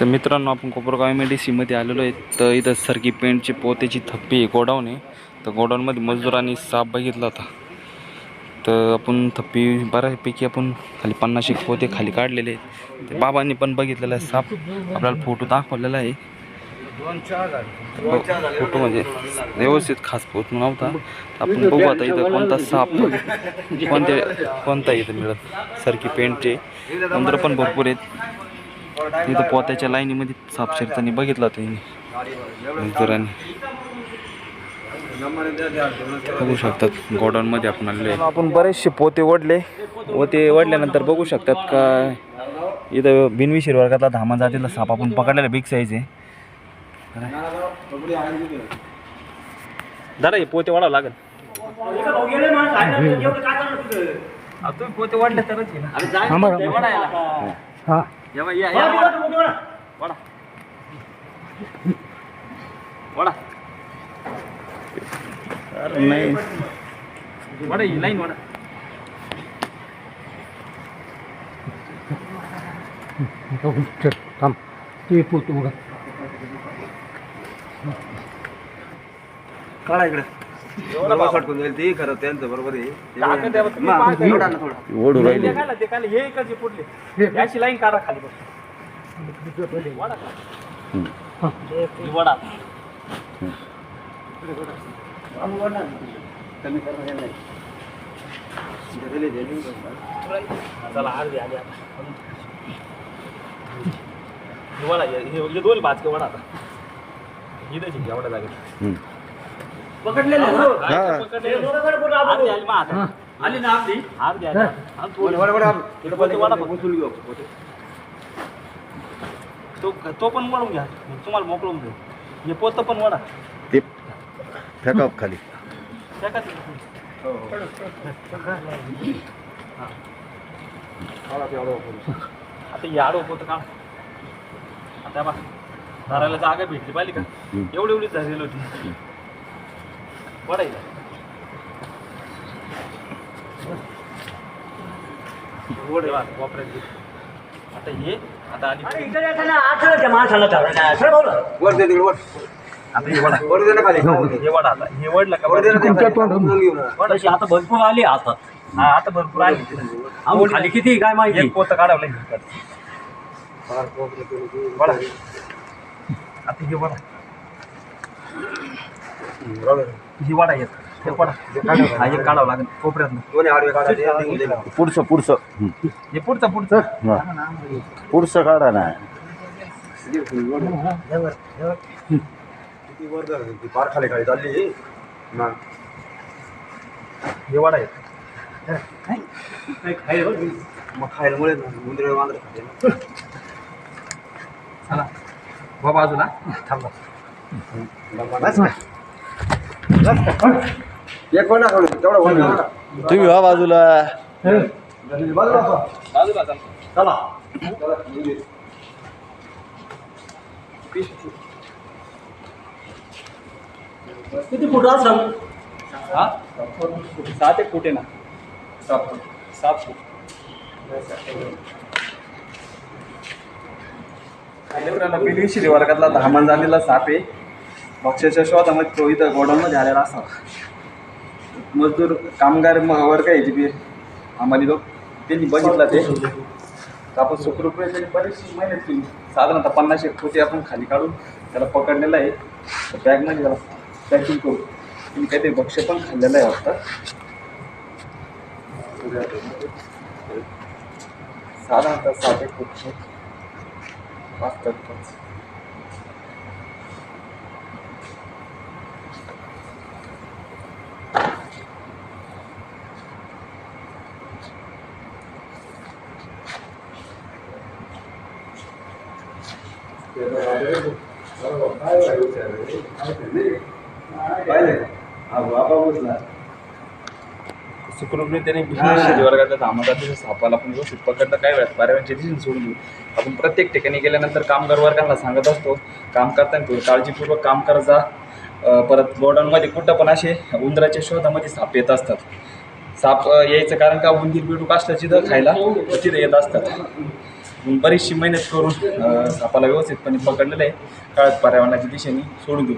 तर मित्रांनो आपण कोपरगाव एम डी सीमध्ये आलेलो आहे. तर इथं सरकी पेंटची पोत्याची थप्पी आहे गोडाऊन आहे. तर गोडाऊनमध्ये मजदूरांनी साप बघितला होता. तर आपण थप्पी बऱ्यापैकी आपण खाली पन्नास एक पोते खाली काढलेले आहेत. ते बाबांनी पण बघितलेला आहे साप आपल्याला फोटो दाखवलेला आहे. फोटो म्हणजे व्यवस्थित खास फोटो नव्हता. आपण बघू आता इथं कोणता साप कोणते कोणता इथं मिळत. सरकी पेंटचे मंदिरं पण भरपूर आहेत. तिथं पोत्याच्या लाईनीमध्ये साप शिरताना बघितला त्यांनी मजदुरांनी बघू शकतात गोडाऊनमध्ये आपण आलेलो आहे. आपण बरेचसे पोते ओढले. व ते ओढल्यानंतर बघू शकतात का इथं बिनविशीर वर्गातला धामा जातीला साप आपण पकडलेला बिग साईज आहे. दादा हे पोते वाढावं लागेल. तुम्ही पोते वाढले तरच आहे ना. ते वाढायला. हा. या बाई, या, या, वाढा. वाढा. वाढा. अरे नाही वाडा ही लाईन वाडा चल थांब ते पोत बघा काढा इकडे बरोबर फटकून जाईल ती खरं त्यांचं बरोबर आहे. ओढू राहिले. हे इकडचे पुढले. याची लाईन काढा खाली बस. वाडा. का? ही वाडा दिले, दिले. चला. ही वाडा हे हे दोन भाजके वाडा आता. ही द्यायची एवढ्या जागेत. पकडलेले आली. ना. तो तो पण घ्या. मी तुम्हाला मोकळून हे पोतं पण ते फेका खाली हो, हो. आता हे आडवं पोतं का? आता बा धरायला जागा भेटली पाहिजे का. एवढी एवढीच झालेली होती. वाढायला वळ. वापरायची आता हे आता वर दे तिकडे, वर. आता हे वडा वर दे ना खाली. हे वडा आता. हे वडलं का? वर दे ना तुमच्या. तोंडातून. तशी आता भरपूर आली आता. हा आता भरपूर आली. अहो, खाली किती काय माहिती? एक पोतं काढावं लागेल फार कोपऱ्यात गेलं की. वडा आता हे वडा ही वडा येत. हे वडा हा एक काढावं लागेल. कोपऱ्यातनं दोन्ही आडवे काढा ते दे. पुढचं पुढचं हं. हे पुढचं पुढचं. हा. पुढचं काढा ना. किती वर धर, ती फार खाली खाली चालली. ना. हे वडा येत. मग खायला मुळे उंदरे मांजरं खाते ना. चला वा बाजूला थांबा. एक वर टाका, तेवढं टाका. तुम्ही व्हा बाजूला. चला. किती फुट असं हा? सात एक फुट आहे ना. सात फूट. सात फूट. मित्रांनो पिलविशिरी वर्गातला धामण झालेला साप आहे. भक्ष्याच्या शोधामध्ये तो इथं गोडाऊनमध्ये आलेला असावा मजदूर कामगार मग वर्ग आहे जी बी आम्हाला लोक त्यांनी बघितला ते. तर आपण सुखरूपणे त्यांनी बरीचशी मेहनत केली. साधारणतः पन्नास एक फुटे आपण खाली काढून त्याला पकडलेलं आहे. तर बॅगमध्ये त्याला पॅकिंग करू. त्यांनी काहीतरी भक्ष्य पण खाल्लेलं आहे वाटतं. साधारणतः सात एक फूट पाच तर पाच पाहिलं का? हा, बाबा बसला. सुखरूपने त्याने शरी वर्गातल्या धामदातीच्या सापाला आपण व्यवस्थित पकडलं. काय वेळात बारा वेळाच्या दिवशी सोडून देऊ. आपण प्रत्येक ठिकाणी गेल्यानंतर कामगार वर्गाला सांगत असतो. काम करताना थोडं काळजीपूर्वक काम करत जा. अं, परत गोडाऊनमध्ये कुठं पण असे उंदराच्या शोधामध्ये साप येत असतात. साप यायचं कारण का? उंदीर बिडूक असलं तिथं खायला तिथं येत असतात. बरीचशी मेहनत करून सापाला व्यवस्थितपणे पकडलेलं आहे. काळात पर्यावरणाच्या दिशेने सोडून देऊ.